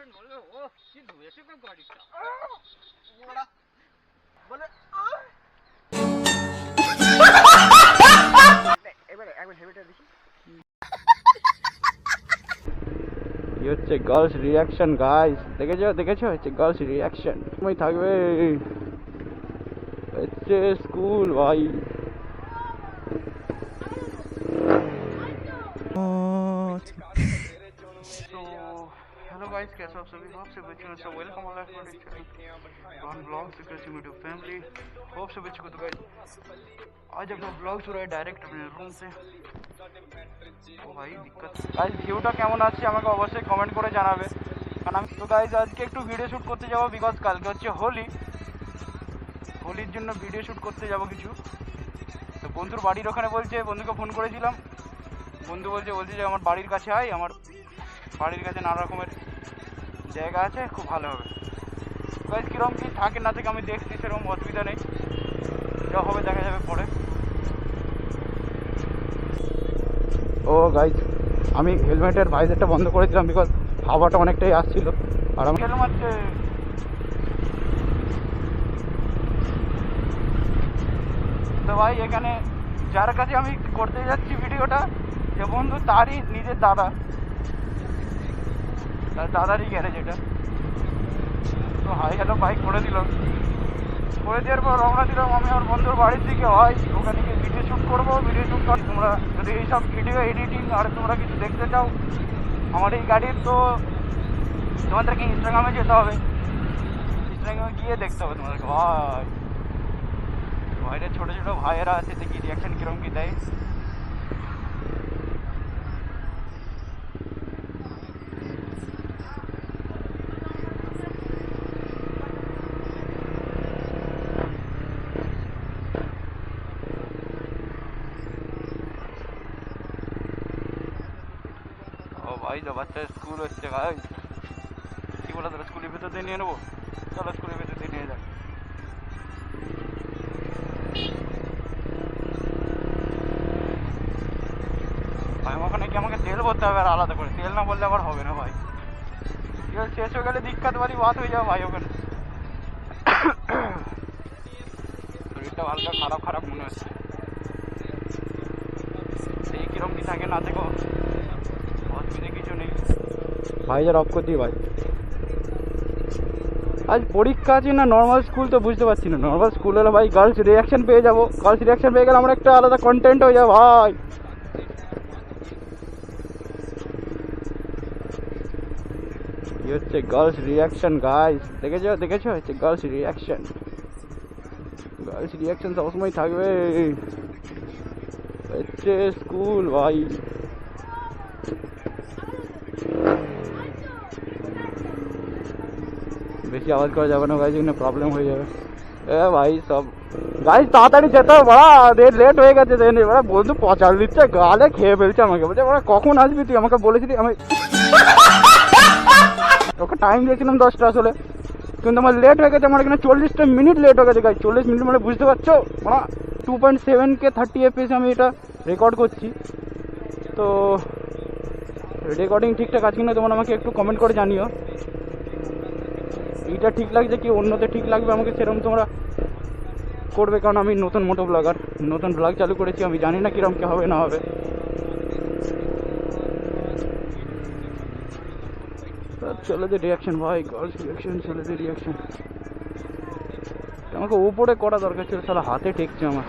Girlfriend বলবে ও কি ধুয়েছে কো গাড়িটা বলে এবারে একবার হেবিটা দেখি কি হচ্ছে গার্লস রিয়াকশন গাইস দেখেছ দেখেছ হচ্ছে গার্লস রিয়াকশন তুমি থাকবে হচ্ছে স্কুল ভাই तो हेलो गाइस कैसे हो आप सभी होप से बच्चों सब welcome all of one blog से कैसे मीट फैमिली होप से बच्चों को तो गाइस आज अपना ब्लॉग शुरू है डायरेक्ट अपने रूम से ও ভাই দিক্কত গাইস ভিউটা কেমন আছে আমাকে অবশ্যই কমেন্ট করে জানাবে কারণ আমি তো গাইস আজকে একটু ভিডিও শ্যুট করতে যাব বিকজ কালকে হচ্ছে হোলি হোলির জন্য ভিডিও শ্যুট করতে যাব কিছু তো বন্ধুর বাড়ির ওখানে বলছে বন্ধুকে ফোন করেছিলাম বন্ধু বলছে বলছে যে আমার বাড়ির কাছে আয় আমার বাড়ির কাছে নানা রকমের জায়গা আছে খুব ভালো হবে। গাইজ কীরকম কী থাকে না থাকে আমি দেখছি সেরকম অসুবিধা নেই। যা হবে দেখা যাবে পরে। ও গাইজ আমি হেলমেটের ভাইজারটা বন্ধ করেছিলাম বিকজ হাওয়াটা অনেকটাই আসছিল। আর আমি হেলমেট তো ভাই এখানে যার কাছে আমি করতে যাচ্ছি ভিডিওটা সে বন্ধু তারই নিজের দাদা। দাদারই গ্যারেজ এটা তো হাই হ্যালো বাইক করে দিল করে দেওয়ার পর রওনা দিলাম আমি আমার বন্ধুর বাড়ির দিকে। হয় ওখানে গিয়ে ভিডিও শ্যুট করব ভিডিও শ্যুট কর তোমরা যদি এইসব ভিডিও এডিটিং আর তোমরা কিছু দেখতে চাও, আমার এই গাড়ির, তো তোমাদেরকে ইনস্টাগ্রামে যেতে হবে। ইনস্টাগ্রামে গিয়ে দেখতে হবে তোমাদেরকে। ভাই বাইরে ছোটো ছোটো ভাইয়েরা আছে দেখি রিয়াকশন কীরকম কী দেয়। ভাই তো বাচ্চা স্কুল হচ্ছে, ভাই। কি বলে তোরা স্কুলের ভেতর দিয়ে নিয়ে নেব? চলো স্কুলের ভেতর দিয়ে নিয়ে যাক। ভাই ওখানে কি আমাকে তেল ভরতে হবে আর আলাদা করে। তেল না বললে আবার হবে না, ভাই। তেল শেষ হয়ে গেলে দিক্কত বাড়ি বাত হয়ে যাবে, ভাই, ওখানে। শরীরটা হালকা খারাপ খারাপ মনে হচ্ছে। সেই কিরম কি থাকে না থেকো নেই ভাইজার অফ করে দিই ভাই। আজ পরীক্ষা আছে না নর্মাল স্কুল তো বুঝতে পারছি না। নর্মাল স্কুল হলে ভাই গার্লস রিয়াকশন পেয়ে যাব। গার্লস রিয়াকশন পেয়ে গেলে আমরা একটা আলাদা কন্টেন্ট হয়ে যাব, ভাই। হচ্ছে গার্লস রিয়াকশন গাইস দেখেছ? দেখেছ? হচ্ছে গার্লস রিয়াকশন গার্লস রিয়াকশন সবসময় থাকবে। হচ্ছে স্কুল ভাই। বেশি আওয়াজ করা যাবে না গাইজ এখানে প্রবলেম হয়ে যাবে। এ ভাই, সব গাইজ তাড়াতাড়ি যেতে হবে, বাড়া রেট লেট হয়ে গেছে দেন এবার বন্ধু পচাল দিচ্ছে, গালে খেয়ে ফেলছে আমাকে। বলছে, বাড়া, কখন আসবি তুই? আমাকে বলেছিলি আমি ওকে টাইম দিয়েছিলাম দশটা আসলে। কিন্তু আমার লেট হয়ে গেছে, আমার এখানে চল্লিশটা মিনিট লেট হয়ে গেছে গাইজ চল্লিশ মিনিট মানে বুঝতে পারছ? মানে two point seven K thirty fps আমি এটা রেকর্ড করছি। তো রেকর্ডিং ঠিকঠাক আছে কিনা, তোমরা আমাকে একটু কমেন্ট করে জানিও। এইটা ঠিক লাগছে কি অন্যতে ঠিক লাগবে আমাকে? সেরকম তোমরা করবে, কারণ আমি নতুন মোটো ব্লগার নতুন ব্লগ চালু করেছি, আমি জানি না কীরকম কি হবে, না হবে। ছেলেদের রিয়াকশন ভাই গার্লস রিয়াকশন ছেলেদের রিয়াকশন আমাকে উপরে করা দরকার ছিল তাহলে হাতে টেকছে আমার।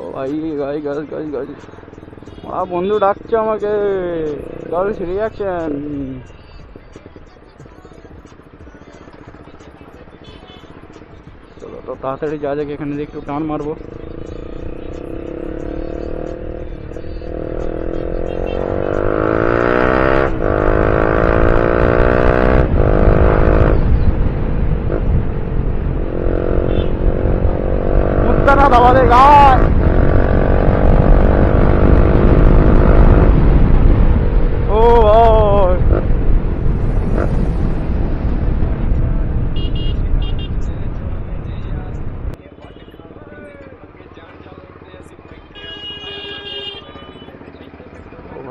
ও ভাই গার্লস গার্লস গার্লস আ বন্ধু ডাকছে আমাকে। গার্লস রিয়াকশন চলো তো তাড়াতাড়ি যা যাক এখানে দিয়ে একটু টান মারবো মুত্তানা দাবালে গায়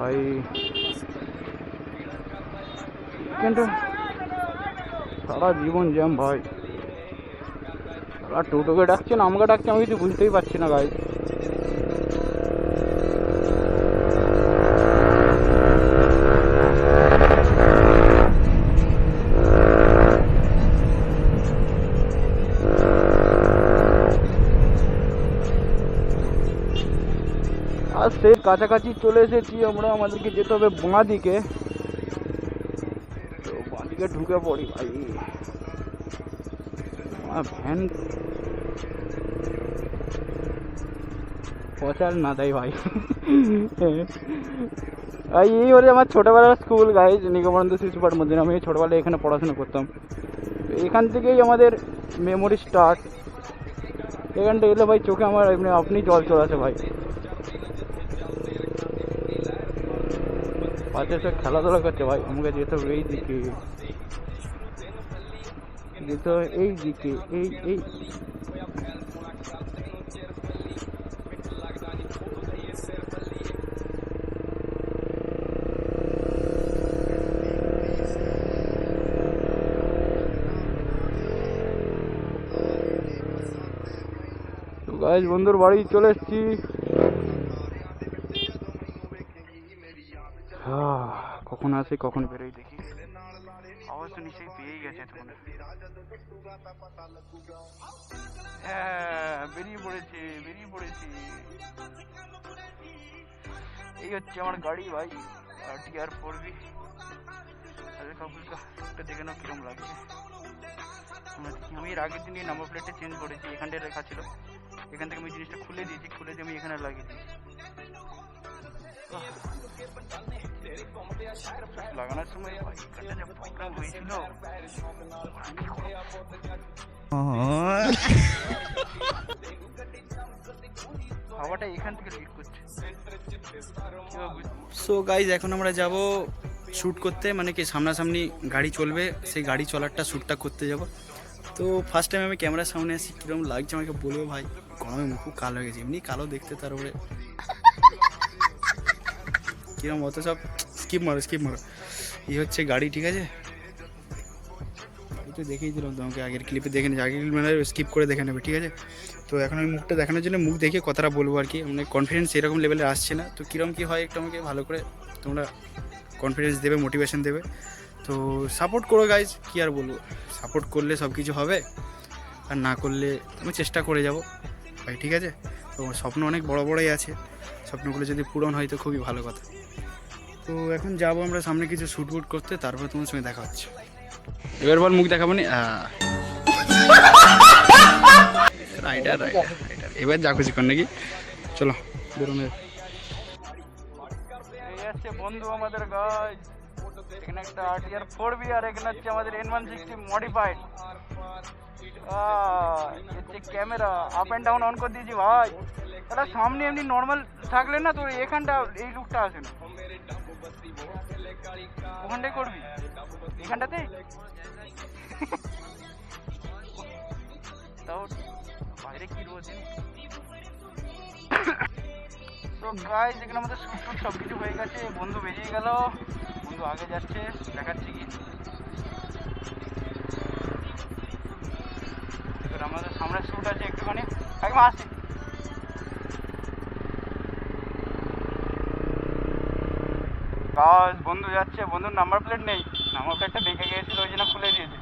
ভাই কিন্তু সারা জীবন জ্যাম ভাই আর টোটোকে ডাকছে না আমাকে ডাকছে আমি কিছু বুঝতেই পারছি না গাই সেই কাছাকাছি চলে এসেছি আমরা, আমাদেরকে যেতে হবে বাঁ দিকে। তো বাঁ দিকে ঢুকে পড়ি ভাই। ভ্যান পচার না তাই ভাই। এই হচ্ছে আমার ছোটোবেলার স্কুল গাইজ নিগমানন্দ শিশু পাঠ মধ্যে আমি ছোটোবেলায় এখানে পড়াশোনা করতাম। এখান থেকেই আমাদের মেমোরি স্টার্ট এখানটা এলে ভাই, চোখে আমার এমনি আপনি জল চলে আসে ভাই। পাশে সব খেলাধুলা করছে ভাই আমাকে যেতে হবে এই দিকে। যেতে হবে এই দিকে, এই এই। গাইজ বন্ধুর বাড়ি চলে এসেছি। কখন আসে, কখন বেরোই দেখি। আওয়াজ তো নিশ্চয়ই পেয়েই গেছে তখন। হ্যাঁ বেরিয়ে পড়েছে বেরিয়ে পড়েছে। এই হচ্ছে আমার গাড়ি ভাই টিআর ফোর বি। ফুলকা একটা দেখে নাও কিরম লাগছে। আমি এর আগের দিনই নাম্বার প্লেটটা চেঞ্জ করেছি, এখানটায় লেখা ছিল। এখান থেকে আমি জিনিসটা খুলে দিয়েছি, খুলে দিয়ে আমি এখানে লাগিয়ে দিয়েছি। লাগানোর সময় হয়েছিল হাওয়াটা এখান থেকে লিক করছে। সো গাইজ এখন আমরা যাব শ্যুট করতে মানে কি সামনাসামনি গাড়ি চলবে সেই গাড়ি চলারটা শ্যুটটা করতে যাব। তো ফার্স্ট টাইম আমি ক্যামেরার সামনে আসি কীরকম লাগছে আমাকে বলব ভাই? গরমে মুখ খুব কালো হয়ে গেছে এমনি কালো দেখতে তার উপরে। কিরম অত সব স্কিপ মারো স্কিপ মারো। এই হচ্ছে গাড়ি, ঠিক আছে? তো দেখেই দিলাম তোমাকে, আগের ক্লিপে দেখে নিয়েছি আগের ক্লিপ মানে স্কিপ করে দেখে নেবে, ঠিক আছে? তো এখন আমি মুখটা দেখানোর জন্য মুখ দেখে কথাটা বলব আর কি। মানে কনফিডেন্স এরকম লেভেলে আসছে না। তো কীরকম কী হয় একটু আমাকে ভালো করে তোমরা কনফিডেন্স দেবে মোটিভেশন দেবে। তো সাপোর্ট করো গাইজ কী আর বলব? সাপোর্ট করলে সব কিছু হবে, আর না করলে আমি চেষ্টা করে যাব। ভাই, ঠিক আছে? তো স্বপ্ন অনেক বড় বড়ই আছে। স্বপ্নগুলো যদি পূরণ হয় তো খুবই ভালো কথা। তো এখন যাব আমরা সামনে কিছু শ্যুট বুট করতে তারপর তোমার সঙ্গে দেখা হচ্ছে। এবার বল মুখ দেখাবো নি? রাইডার রাইডার রাইডার এবার যা খুশি কর নাকি? চলো বেরোনো এই হচ্ছে বন্ধু আমাদের গাছ এখানে একটা আরটিআর ফোর বি আর এখানে হচ্ছে আমাদের N one sixty modified camera up and down on করে দিয়েছি ভাই। এটা সামনে এমনি নর্মাল থাকলে না তোর এখানটা এই লুকটা আসে না। ওখানটাই করবি? এখানটাতেই তাও বাইরে কি রয়েছে? তো গাইজ এখানে আমাদের সব কিছু হয়ে গেছে। বন্ধু বেরিয়ে গেল। বন্ধু আগে যাচ্ছে, দেখাচ্ছি কি আছে একটুখানি একদম আসছি বন্ধু যাচ্ছে, বন্ধুর নাম্বার প্লেট নেই। নাম্বার প্লেটটা দেখে গিয়েছিল, ওই জন্য খুলে দিয়েছে।